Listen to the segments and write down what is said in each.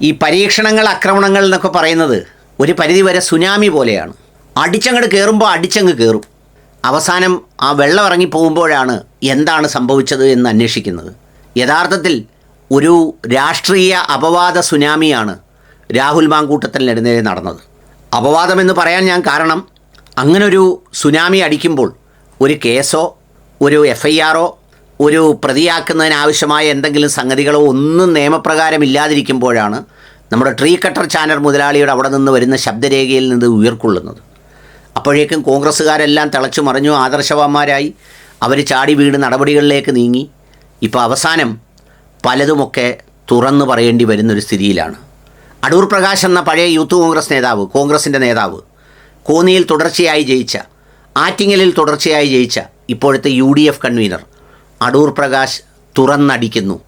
ഈ പരീക്ഷണങ്ങൾ ആക്രമണങ്ങൾ എന്നൊക്കെ പറയുന്നത് ഒരു പരിധിവരെ സുനാമി പോലെയാണ്. അടിച്ചങ്ങട് കയറുമ്പോൾ അടിച്ചങ്ങ് കയറും അവസാനം ആ വെള്ളം ഇറങ്ങി പോകുമ്പോഴാണ് എന്താണ് സംഭവിച്ചത് എന്ന് അന്വേഷിക്കുന്നത്. യഥാർത്ഥത്തിൽ ഒരു രാഷ്ട്രീയ അപവാദ സുനാമിയാണ് രാഹുൽ മാങ്കൂട്ടത്തിനെതിരെ നടന്നത്. അപവാദമെന്ന് പറയാൻ ഞാൻ കാരണം അങ്ങനൊരു സുനാമി അടിക്കുമ്പോൾ ഒരു കേസോ ഒരു എഫ് ഐ ആറോ ഒരു പ്രതിയാക്കുന്നതിനാവശ്യമായ എന്തെങ്കിലും സംഗതികളോ ഒന്നും നിയമപ്രകാരം ഇല്ലാതിരിക്കുമ്പോഴാണ് നമ്മുടെ ട്രീ കട്ടർ ചാനൽ മുതലാളിയുടെ അവിടെ നിന്ന് വരുന്ന ശബ്ദരേഖയിൽ നിന്ന് ഉയർക്കൊള്ളുന്നത്. അപ്പോഴേക്കും കോൺഗ്രസ്സുകാരെല്ലാം തിളച്ചു മറിഞ്ഞു ആദർശവാന്മാരായി. അവർ ചാടി വീട് നടപടികളിലേക്ക് നീങ്ങി. ഇപ്പോൾ അവസാനം പലതുമൊക്കെ തുറന്നു പറയേണ്ടി വരുന്നൊരു സ്ഥിതിയിലാണ്. അടൂർ പ്രകാശ് എന്ന പഴയ യൂത്ത് കോൺഗ്രസ് നേതാവ് കോൺഗ്രസിന്റെ നേതാവ് കോന്നിയിൽ തുടർച്ചയായി ജയിച്ച ആറ്റിങ്ങലിൽ തുടർച്ചയായി ജയിച്ച ഇപ്പോഴത്തെ U D F convener Adoor Prakash തുറന്നടിക്കുന്നു.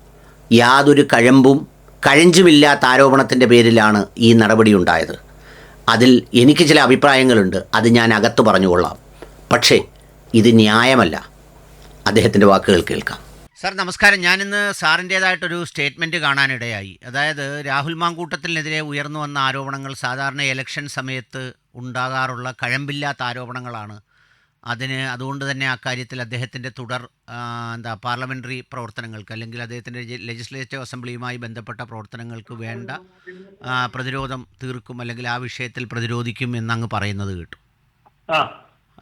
യാതൊരു കഴമ്പും കഴഞ്ചുമില്ലാത്ത ആരോപണത്തിന്റെ പേരിലാണ് ഈ നടപടിയുണ്ടായത്. അതിൽ എനിക്ക് ചില അഭിപ്രായങ്ങളുണ്ട്. അത് ഞാൻ അകത്ത് പറഞ്ഞുകൊള്ളാം പക്ഷേ ഇത് ന്യായമല്ല. അദ്ദേഹത്തിന്റെ വാക്കുകൾ കേൾക്കാം. സാർ നമസ്കാരം. ഞാനിന്ന് സാറിന്റേതായിട്ടൊരു സ്റ്റേറ്റ്മെന്റ് കാണാനിടയായി. അതായത് രാഹുൽ മാങ്കൂട്ടത്തിനെതിരെ ഉയർന്നു വന്ന ആരോപണങ്ങൾ സാധാരണ ഇലക്ഷൻ സമയത്ത് ഉണ്ടാകാറുള്ള കഴമ്പില്ലാത്ത ആരോപണങ്ങളാണ്. അതിന് അതുകൊണ്ട് തന്നെ ആ കാര്യത്തിൽ അദ്ദേഹത്തിന്റെ തുടർ എന്താ പാർലമെന്ററി പ്രവർത്തനങ്ങൾക്ക് അല്ലെങ്കിൽ അദ്ദേഹത്തിന്റെ ലെജിസ്ലേറ്റീവ് അസംബ്ലിയുമായി ബന്ധപ്പെട്ട പ്രവർത്തനങ്ങൾക്ക് വേണ്ട പ്രതിരോധം തീർക്കും അല്ലെങ്കിൽ ആ വിഷയത്തിൽ പ്രതിരോധിക്കും എന്നങ്ങ് പറയുന്നത് കേട്ടു.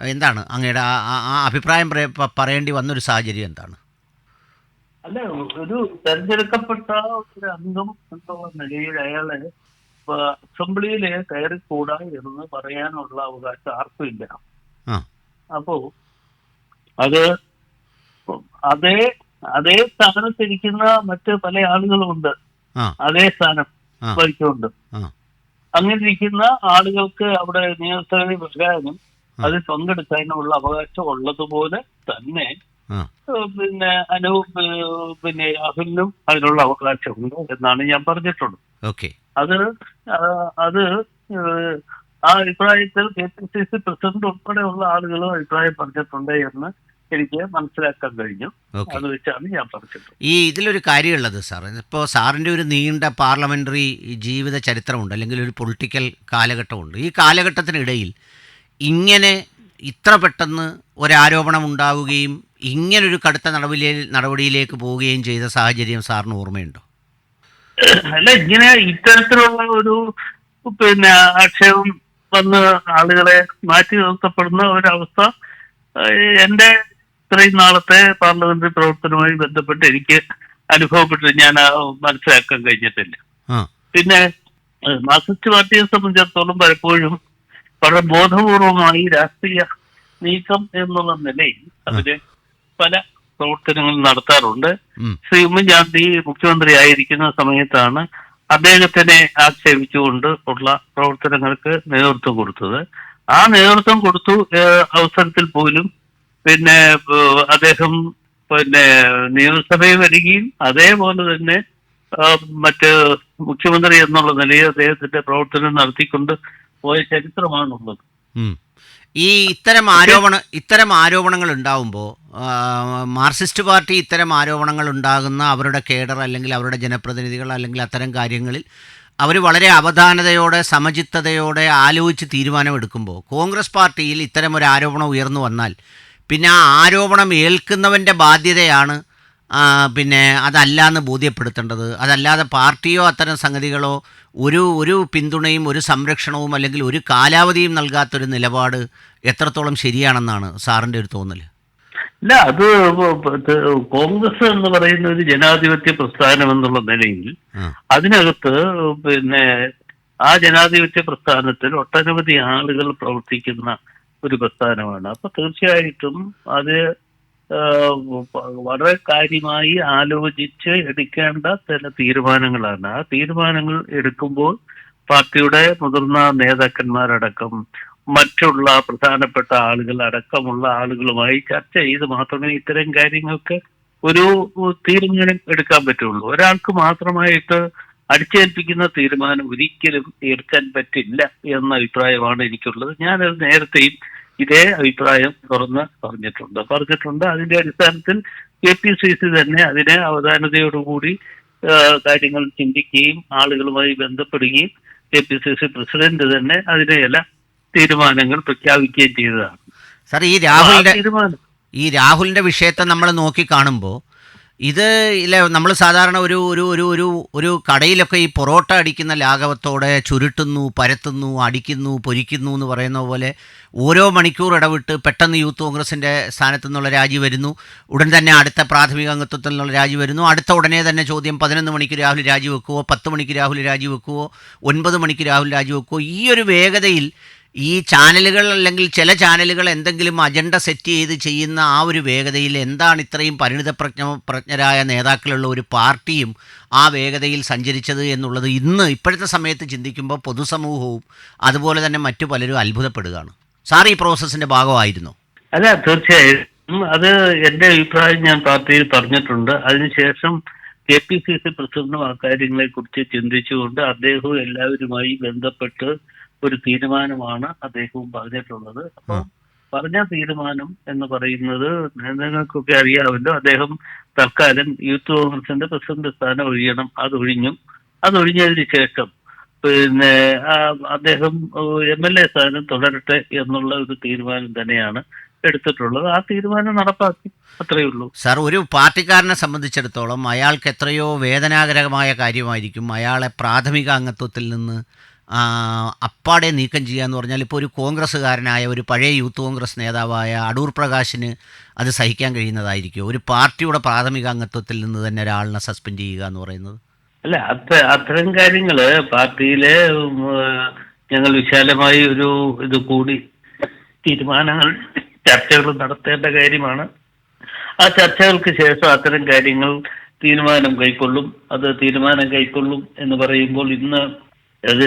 എന്താണ് അങ്ങയുടെ ആ- അഭിപ്രായം പറയേണ്ടി വന്നൊരു സാഹചര്യം എന്താണ്? അല്ല ഒരു തെരഞ്ഞെടുക്കപ്പെട്ട ഒരു അംഗം എന്നുള്ള നിലയിൽ അയാളെ അസംബ്ലിയിലെ കയറിക്കൂടാ എന്ന് പറയാനുള്ള അവകാശം ആർക്കും ഇല്ല. അപ്പോ അത് അതേ അതേ സ്ഥാനത്തിരിക്കുന്ന മറ്റ് പല ആളുകളും ഉണ്ട് അതേ സ്ഥാനം ഭരിച്ചുകൊണ്ട് അങ്ങനെ ഇരിക്കുന്ന ആളുകൾക്ക് അവിടെ നിയമസഭയിൽ പ്രകാരം. അതിൽ പങ്കെടുക്കാനുള്ള അവകാശം ഉള്ളതുപോലെ തന്നെ പിന്നെ അനു പിന്നെ രാഹുലിനും അതിനുള്ള അവകാശമുണ്ട് എന്നാണ് ഞാൻ പറഞ്ഞിട്ടുള്ളത്. ഓക്കെ. അത് അത് ആ അഭിപ്രായത്തിൽ K P C C president ഉൾപ്പെടെയുള്ള ആളുകളും അഭിപ്രായം പറഞ്ഞിട്ടുണ്ട് എന്ന് എനിക്ക് മനസ്സിലാക്കാൻ കഴിഞ്ഞു. അത് വെച്ചാണ് ഞാൻ പറഞ്ഞത്. ഈ ഇതിലൊരു കാര്യമുള്ളത് സാർ ഇപ്പോൾ സാറിന്റെ ഒരു നീണ്ട പാർലമെന്ററി ജീവിത ചരിത്രമുണ്ട് അല്ലെങ്കിൽ ഒരു പൊളിറ്റിക്കൽ കാലഘട്ടമുണ്ട്. ഈ കാലഘട്ടത്തിനിടയിൽ ഇങ്ങനെ ഇത്ര പെട്ടെന്ന് ഒരാരോപണം ഉണ്ടാവുകയും ഇങ്ങനൊരു കടുത്ത നടപടിയിൽ നടപടിയിലേക്ക് പോവുകയും ചെയ്ത സാഹചര്യം സാറിന് ഓർമ്മയുണ്ടോ? അല്ല ഇങ്ങനെ ഇത്തരത്തിലുള്ള ഒരു പിന്നെ ആക്ഷേപം വന്ന് ആളുകളെ മാറ്റി നിർത്തപ്പെടുന്ന ഒരവസ്ഥ എന്റെ ഇത്രയും നാളത്തെ പാർലമെന്ററി പ്രവർത്തനവുമായി ബന്ധപ്പെട്ട് എനിക്ക് അനുഭവപ്പെട്ട് ഞാൻ മനസ്സിലാക്കാൻ കഴിഞ്ഞിട്ടില്ല. പിന്നെ മാർക്സിസ്റ്റ് പാർട്ടിയെ സംബന്ധിച്ചിടത്തോളം പലപ്പോഴും വളരെ ബോധപൂർവമായി രാഷ്ട്രീയ നീക്കം എന്നുള്ള നിലയിൽ അവർ പല പ്രവർത്തനങ്ങൾ നടത്താറുണ്ട്. ശ്രീ ഉമ്മൻചാണ്ടി മുഖ്യമന്ത്രി ആയിരിക്കുന്ന സമയത്താണ് അദ്ദേഹത്തിനെ ആക്ഷേപിച്ചുകൊണ്ട് ഉള്ള പ്രവർത്തനങ്ങൾക്ക് നേതൃത്വം കൊടുത്തത് ആ നേതൃത്വം കൊടുത്തു അവസരത്തിൽ പോലും പിന്നെ അദ്ദേഹം പിന്നെ നിയമസഭയിൽ വരികയും അതേപോലെ തന്നെ മറ്റ് മുഖ്യമന്ത്രി എന്നുള്ള നിലയിൽ അദ്ദേഹത്തിന്റെ പ്രവർത്തനം നടത്തിക്കൊണ്ട് പോയ ചരിത്രമാണുള്ളത്. ഈ ഇത്തരം ആരോപണ ഇത്തരം ആരോപണങ്ങൾ ഉണ്ടാവുമ്പോൾ മാർക്സിസ്റ്റ് പാർട്ടി ഇത്തരം ആരോപണങ്ങൾ ഉണ്ടാകുന്ന അവരുടെ കേഡർ അല്ലെങ്കിൽ അവരുടെ ജനപ്രതിനിധികൾ അല്ലെങ്കിൽ അത്തരം കാര്യങ്ങളിൽ അവർ വളരെ അവധാനതയോടെ സമചിത്തതയോടെ ആലോചിച്ച് തീരുമാനമെടുക്കുമ്പോൾ കോൺഗ്രസ് പാർട്ടിയിൽ ഇത്തരം ഒരു ആരോപണം ഉയർന്നു വന്നാൽ പിന്നെ ആ ആരോപണം ഏൽക്കുന്നവന്റെ ബാധ്യതയാണ് പിന്നെ അതല്ല എന്ന് ബോധ്യപ്പെടുത്തേണ്ടത്. അതല്ലാതെ പാർട്ടിയോ അത്തരം സംഗതികളോ ഒരു ഒരു പിന്തുണയും ഒരു സംരക്ഷണവും അല്ലെങ്കിൽ ഒരു കാലാവധിയും നൽകാത്തൊരു നിലപാട് എത്രത്തോളം ശരിയാണെന്നാണ് സാറിന്റെ ഒരു തോന്നൽ ഇല്ല അത് കോൺഗ്രസ് എന്ന് പറയുന്ന ഒരു ജനാധിപത്യ പ്രസ്ഥാനം എന്നുള്ള നിലയിൽ അതിനകത്ത് പിന്നെ ആ ജനാധിപത്യ പ്രസ്ഥാനത്തിൽ ഒട്ടനവധി ആളുകൾ പ്രവർത്തിക്കുന്ന ഒരു പ്രസ്ഥാനമാണ്. അപ്പൊ തീർച്ചയായിട്ടും അത് വളരെ കാര്യമായി ആലോചിച്ച് എടുക്കേണ്ട ചില തീരുമാനങ്ങളാണ്. ആ തീരുമാനങ്ങൾ എടുക്കുമ്പോൾ പാർട്ടിയുടെ മുതിർന്ന നേതാക്കന്മാരടക്കം മറ്റുള്ള പ്രധാനപ്പെട്ട ആളുകൾ അടക്കമുള്ള ആളുകളുമായി ചർച്ച ചെയ്ത് മാത്രമേ ഇത്തരം കാര്യങ്ങൾക്ക് ഒരു തീരുമാനം എടുക്കാൻ പറ്റുള്ളൂ. ഒരാൾക്ക് മാത്രമായിട്ട് അടിച്ചേൽപ്പിക്കുന്ന തീരുമാനം ഒരിക്കലും എടുക്കാൻ പറ്റില്ല എന്ന അഭിപ്രായമാണ് എനിക്കുള്ളത്. ഞാനത് നേരത്തെയും ഇതേ അഭിപ്രായം തുറന്ന് പറഞ്ഞിട്ടുണ്ട്. പറഞ്ഞിട്ടുണ്ട്. അതിന്റെ അടിസ്ഥാനത്തിൽ കെ പി സി സി തന്നെ അതിനെ അവധാനതയോടുകൂടി കാര്യങ്ങൾ ചിന്തിക്കുകയും ആളുകളുമായി ബന്ധപ്പെടുകയും K P C C president തന്നെ അതിനെ എല്ലാ തീരുമാനങ്ങൾ പ്രഖ്യാപിക്കുകയും ചെയ്തതാണ്. സാർ ഈ രാഹുലിന്റെ തീരുമാനം. ഈ രാഹുലിന്റെ വിഷയത്തെ നമ്മൾ നോക്കി കാണുമ്പോൾ ഇത് ഇല്ല നമ്മൾ സാധാരണ ഒരു ഒരു ഒരു ഒരു ഒരു കടയിലൊക്കെ ഈ പൊറോട്ട അടിക്കുന്ന ലാഘവത്തോടെ ചുരുട്ടുന്നു പരത്തുന്നു അടിക്കുന്നു പൊരിക്കുന്നു എന്ന് പറയുന്ന പോലെ ഓരോ മണിക്കൂർ ഇടവിട്ട് പെട്ടെന്ന് യൂത്ത് കോൺഗ്രസിന്റെ സ്ഥാനത്തു നിന്നുള്ള രാജി വരുന്നു. ഉടൻ തന്നെ അടുത്ത പ്രാഥമിക അംഗത്വത്തിൽ നിന്നുള്ള രാജി വരുന്നു. അടുത്ത ഉടനെ തന്നെ ചോദ്യം പതിനൊന്ന് മണിക്ക് രാഹുൽ രാജിവെക്കുവോ പത്ത് മണിക്ക് രാഹുൽ രാജിവെക്കുവോ ഒൻപത് മണിക്ക് രാഹുൽ രാജിവെക്കുവോ ഈ ഒരു വേഗതയിൽ ഈ ചാനലുകൾ അല്ലെങ്കിൽ ചില ചാനലുകൾ എന്തെങ്കിലും അജണ്ട സെറ്റ് ചെയ്ത് ചെയ്യുന്ന ആ ഒരു വേഗതയിൽ എന്താണ് ഇത്രയും പരിണിതപ്രജ്ഞ പ്രജ്ഞരായ നേതാക്കളുള്ള ഒരു പാർട്ടിയും ആ വേഗതയിൽ സഞ്ചരിച്ചത് എന്നുള്ളത് ഇന്ന് ഇപ്പോഴത്തെ സമയത്ത് ചിന്തിക്കുമ്പോൾ പൊതുസമൂഹവും അതുപോലെ തന്നെ മറ്റു പലരും അത്ഭുതപ്പെടുകയാണ്. സാർ ഈ പ്രോസസ്സിന്റെ ഭാഗമായിരുന്നു? അല്ല തീർച്ചയായും അത് എന്റെ അഭിപ്രായം ഞാൻ പാർട്ടിയിൽ പറഞ്ഞിട്ടുണ്ട്. അതിനുശേഷം കെ പി സി സി പ്രസിഡന്റും ആ കാര്യങ്ങളെ കുറിച്ച് ചിന്തിച്ചുകൊണ്ട് അദ്ദേഹവും എല്ലാവരുമായി ബന്ധപ്പെട്ട് ഒരു തീരുമാനമാണ് അദ്ദേഹവും പറഞ്ഞിട്ടുള്ളത്. അപ്പൊ പറഞ്ഞ തീരുമാനം എന്ന് പറയുന്നത് നിങ്ങൾക്കൊക്കെ അറിയാമല്ലോ. അദ്ദേഹം തൽക്കാലം യൂത്ത് കോൺഗ്രസിന്റെ പ്രസിഡന്റ് സ്ഥാനം ഒഴിയണം. അതൊഴിഞ്ഞു അതൊഴിഞ്ഞതിന് ശേഷം പിന്നെ അദ്ദേഹം എം എൽ എ സ്ഥാനം തുടരട്ടെ എന്നുള്ള ഒരു തീരുമാനം തന്നെയാണ് എടുത്തിട്ടുള്ളത്. ആ തീരുമാനം നടപ്പാക്കി. അത്രയേ ഉള്ളൂ. സാർ ഒരു പാർട്ടിക്കാരനെ സംബന്ധിച്ചിടത്തോളം അയാൾക്ക് എത്രയോ വേദനാകരമായ കാര്യമായിരിക്കും. അയാളെ പ്രാഥമിക അംഗത്വത്തിൽ നിന്ന് അപ്പാടെ നീക്കം ചെയ്യുക എന്ന് പറഞ്ഞാൽ ഇപ്പോൾ ഒരു കോൺഗ്രസ്സുകാരനായ ഒരു പഴയ യൂത്ത് കോൺഗ്രസ് നേതാവായ അടൂർ പ്രകാശിന് അത് സഹിക്കാൻ കഴിയുന്നതായിരിക്കും ഒരു പാർട്ടിയുടെ പ്രാഥമിക അംഗത്വത്തിൽ നിന്ന് തന്നെ ഒരാളിനെ സസ്പെൻഡ് ചെയ്യുക എന്ന് പറയുന്നത്? അല്ല അത്ര അത്തരം കാര്യങ്ങൾ പാർട്ടിയിലെ ഞങ്ങൾ വിശാലമായി ഒരു ഇത് കൂടി തീരുമാനങ്ങൾ ചർച്ചകൾ നടത്തേണ്ട കാര്യമാണ്. ആ ചർച്ചകൾക്ക് ശേഷം അത്തരം കാര്യങ്ങൾ തീരുമാനം കൈക്കൊള്ളും. അത് തീരുമാനം കൈക്കൊള്ളും എന്ന് പറയുമ്പോൾ ഇന്ന് അത്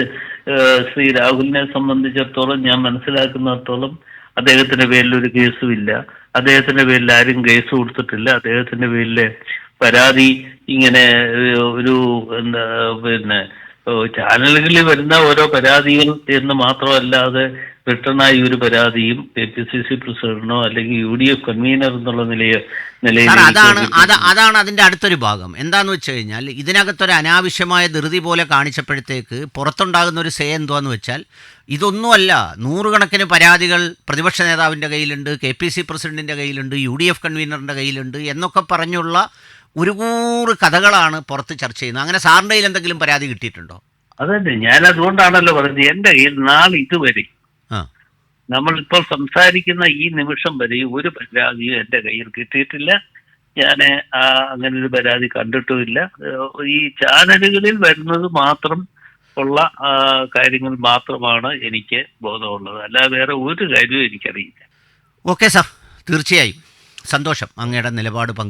ശ്രീ രാഹുലിനെ സംബന്ധിച്ചിടത്തോളം ഞാൻ മനസ്സിലാക്കുന്നിടത്തോളം അദ്ദേഹത്തിന്റെ പേരിൽ ഒരു കേസും ഇല്ല. അദ്ദേഹത്തിന്റെ പേരിൽ ആരും കേസ് കൊടുത്തിട്ടില്ല. അദ്ദേഹത്തിന്റെ പേരിൽ പരാതി ഇങ്ങനെ ഒരു എന്താ പിന്നെ ചാനലുകളിൽ വരുന്ന ഓരോ പരാതികൾ എന്ന് മാത്രമല്ലാതെ റിട്ടേണായി ഒരു പരാതിയും കെ പി സി സി പ്രസിഡന്റിനോ അല്ലെങ്കിൽ യു ഡി എഫ് കൺവീനർ എന്നുള്ള നിലയിൽ നിലയിൽ അതാണ് അത് അതാണ് അതിന്റെ അടുത്തൊരു ഭാഗം. എന്താന്ന് വെച്ച് കഴിഞ്ഞാൽ ഇതിനകത്തൊരു അനാവശ്യമായ ധൃതി പോലെ കാണിച്ചപ്പോഴത്തേക്ക് പുറത്തുണ്ടാകുന്ന ഒരു സേ എന്തുവാന്ന് വെച്ചാൽ ഇതൊന്നുമല്ല. നൂറുകണക്കിന് പരാതികൾ പ്രതിപക്ഷ നേതാവിന്റെ കയ്യിലുണ്ട് കെ പി സി പ്രസിഡന്റിന്റെ കയ്യിലുണ്ട് യു ഡി എഫ് കൺവീനറിന്റെ കയ്യിലുണ്ട് എന്നൊക്കെ പറഞ്ഞുള്ള ഒരു കൂറ് കഥകളാണ് പുറത്ത് ചർച്ച ചെയ്യുന്നത്. അങ്ങനെ സാറിന്റെ കയ്യിൽ എന്തെങ്കിലും പരാതി കിട്ടിയിട്ടുണ്ടോ? അതന്നെ. ഞാൻ അതുകൊണ്ടാണല്ലോ പറഞ്ഞത്. എന്റെ കയ്യിൽ നാളെ ഇതുവരെ നമ്മളിപ്പോൾ സംസാരിക്കുന്ന ഈ നിമിഷം വരെ ഒരു പരാതിയും എന്റെ കയ്യിൽ കിട്ടിയിട്ടില്ല. ഞാൻ അങ്ങനെ ഒരു പരാതി കണ്ടിട്ടുമില്ല. ഈ ചാനലുകളിൽ വരുന്നത് മാത്രം ഉള്ള കാര്യങ്ങൾ മാത്രമാണ് എനിക്ക് ബോധമുള്ളത്. അല്ലാതെ വേറെ ഒരു കാര്യവും എനിക്കറിയില്ല. Okay sir. തീർച്ചയായും. സന്തോഷം. അങ്ങയുടെ നിലപാട് പങ്കു